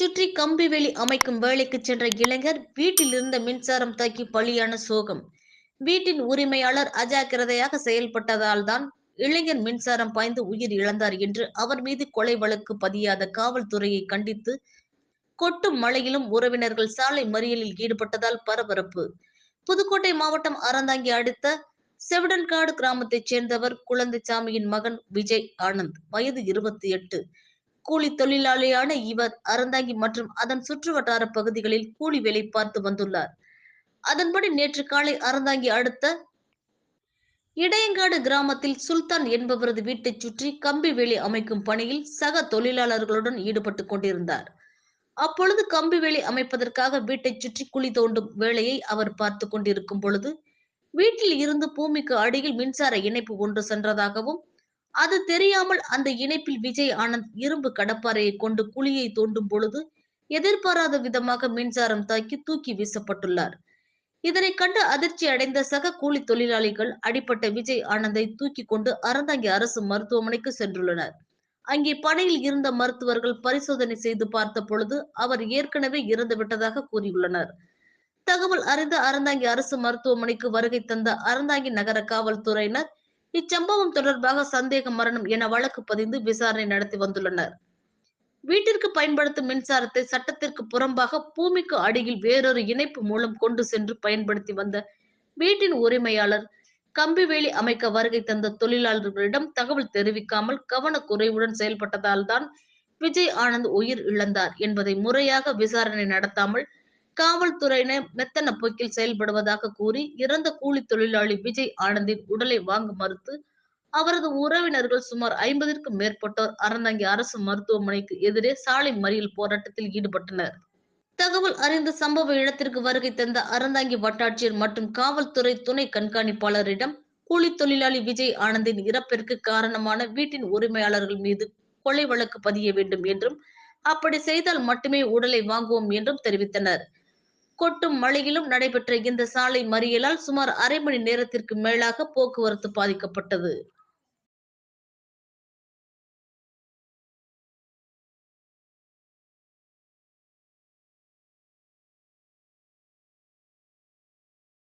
சுற்றி கம்பி வேலி அமைக்கும் வேலைக்கு சென்ற இளைஞர் வீட்டில் இருந்த மின்சாரம் தாக்கி பலியான சோகம். வீட்டின் உரிமையாளர் அஜாக்கிரதையாக செயல்பட்டதால் தான் இளைஞர் மின்சாரம் பாய்ந்து உயிர் இழந்தார் என்று அவர் மீது கொலை வழக்கு பதியாத காவல்துறையை கண்டித்து கொட்டும் மழையிலும் உறவினர்கள் சாலை மறியலில் ஈடுபட்டதால் பரபரப்பு. புதுக்கோட்டை மாவட்டம் அறந்தாங்கி அடுத்த செவிடன்காடு கிராமத்தைச் சேர்ந்தவர் குழந்தைசாமியின் மகன் விஜய் ஆனந்த். வயது இருபத்தி எட்டு. கூலி தொழிலாளியான இவர் அறந்தாங்கி மற்றும் அதன் சுற்றுவட்டார பகுதிகளில் கூலி வேலை பார்த்து வந்துள்ளார். அதன்படி நேற்று காலை அறந்தாங்கி அடுத்த இடையங்காடு கிராமத்தில் சுல்தான் என்பவரது வீட்டைச் சுற்றி கம்பி வேலி அமைக்கும் பணியில் சக தொழிலாளர்களுடன் ஈடுபட்டு கொண்டிருந்தார். அப்பொழுது கம்பி வேலி அமைப்பதற்காக வீட்டைச் சுற்றி குழி தோண்டும் வேலையை அவர் பார்த்து கொண்டிருக்கும் பொழுது வீட்டில் இருந்து பூமிக்கு அடியில் மின்சார இணைப்பு ஒன்று சென்றதாகவும் அது தெரியாமல் அந்த இணைப்பில் விஜய் ஆனந்த் இரும்பு கடப்பாறையை கொண்டு குழியை தோண்டும் பொழுது எதிர்பாராத விதமாக மின்சாரம் தாக்கி தூக்கி வீசப்பட்டுள்ளார். இதனை கண்டு அதிர்ச்சி அடைந்த சக கூலி தொழிலாளிகள் அடிப்பட்ட விஜய் ஆனந்தை தூக்கி கொண்டு அறந்தாங்கி அரசு மருத்துவமனைக்கு சென்றுள்ளனர். அங்கே பணியில் இருந்த மருத்துவர்கள் பரிசோதனை செய்து பார்த்த பொழுது அவர் ஏற்கனவே இறந்து விட்டதாக கூறியுள்ளனர். தகவல் அறிந்த அறந்தாங்கி அரசு மருத்துவமனைக்கு வருகை தந்த அறந்தாங்கி நகர காவல்துறையினர் இச்சம்பவம் தொடர்பாக சந்தேக மரணம் என வழக்கு பதிந்து விசாரணை நடத்தி வந்துள்ளனர். வீட்டிற்கு பயன்படுத்தும் மின்சாரத்தை சட்டத்திற்கு புறம்பாக பூமிக்கு அடியில் வேறொரு இணைப்பு மூலம் கொண்டு சென்று பயன்படுத்தி வந்த வீட்டின் உரிமையாளர் கம்பிவேலி அமைக்க வருகை தந்த தொழிலாளர்களிடம் தகவல் தெரிவிக்காமல் கவனக்குறைவுடன் செயல்பட்டதால் தான் விஜய் ஆனந்த் உயிர் இழந்தார் என்பதை முறையாக விசாரணை நடத்தாமல் காவல்துறையினர் மெத்தன போக்கில் செயல்படுவதாக கூறி இறந்த கூலி தொழிலாளி விஜய் ஆனந்தின் உடலை வாங்க மறுத்து அவரது உறவினர்கள் சுமார் ஐம்பதிற்கும் மேற்பட்டோர் அறந்தாங்கி அரசு மருத்துவமனைக்கு எதிரே சாலை மறியல் போராட்டத்தில் ஈடுபட்டனர். தகவல் அறிந்த சம்பவ இடத்திற்கு வருகை தந்த அறந்தாங்கி வட்டாட்சியர் மற்றும் காவல்துறை துணை கண்காணிப்பாளரிடம் கூலி தொழிலாளி விஜய் ஆனந்தின் இறப்பிற்கு காரணமான வீட்டின் உரிமையாளர்கள் மீது கொலை வழக்கு பதிய வேண்டும் என்றும் அப்படி செய்தால் மட்டுமே உடலை வாங்குவோம் என்றும் தெரிவித்தனர். கொட்டும் மழையிலும் நடைபெற்ற இந்த சாலை மறியலால் சுமார் அரை மணி நேரத்திற்கு மேலாக போக்குவரத்து பாதிக்கப்பட்டது.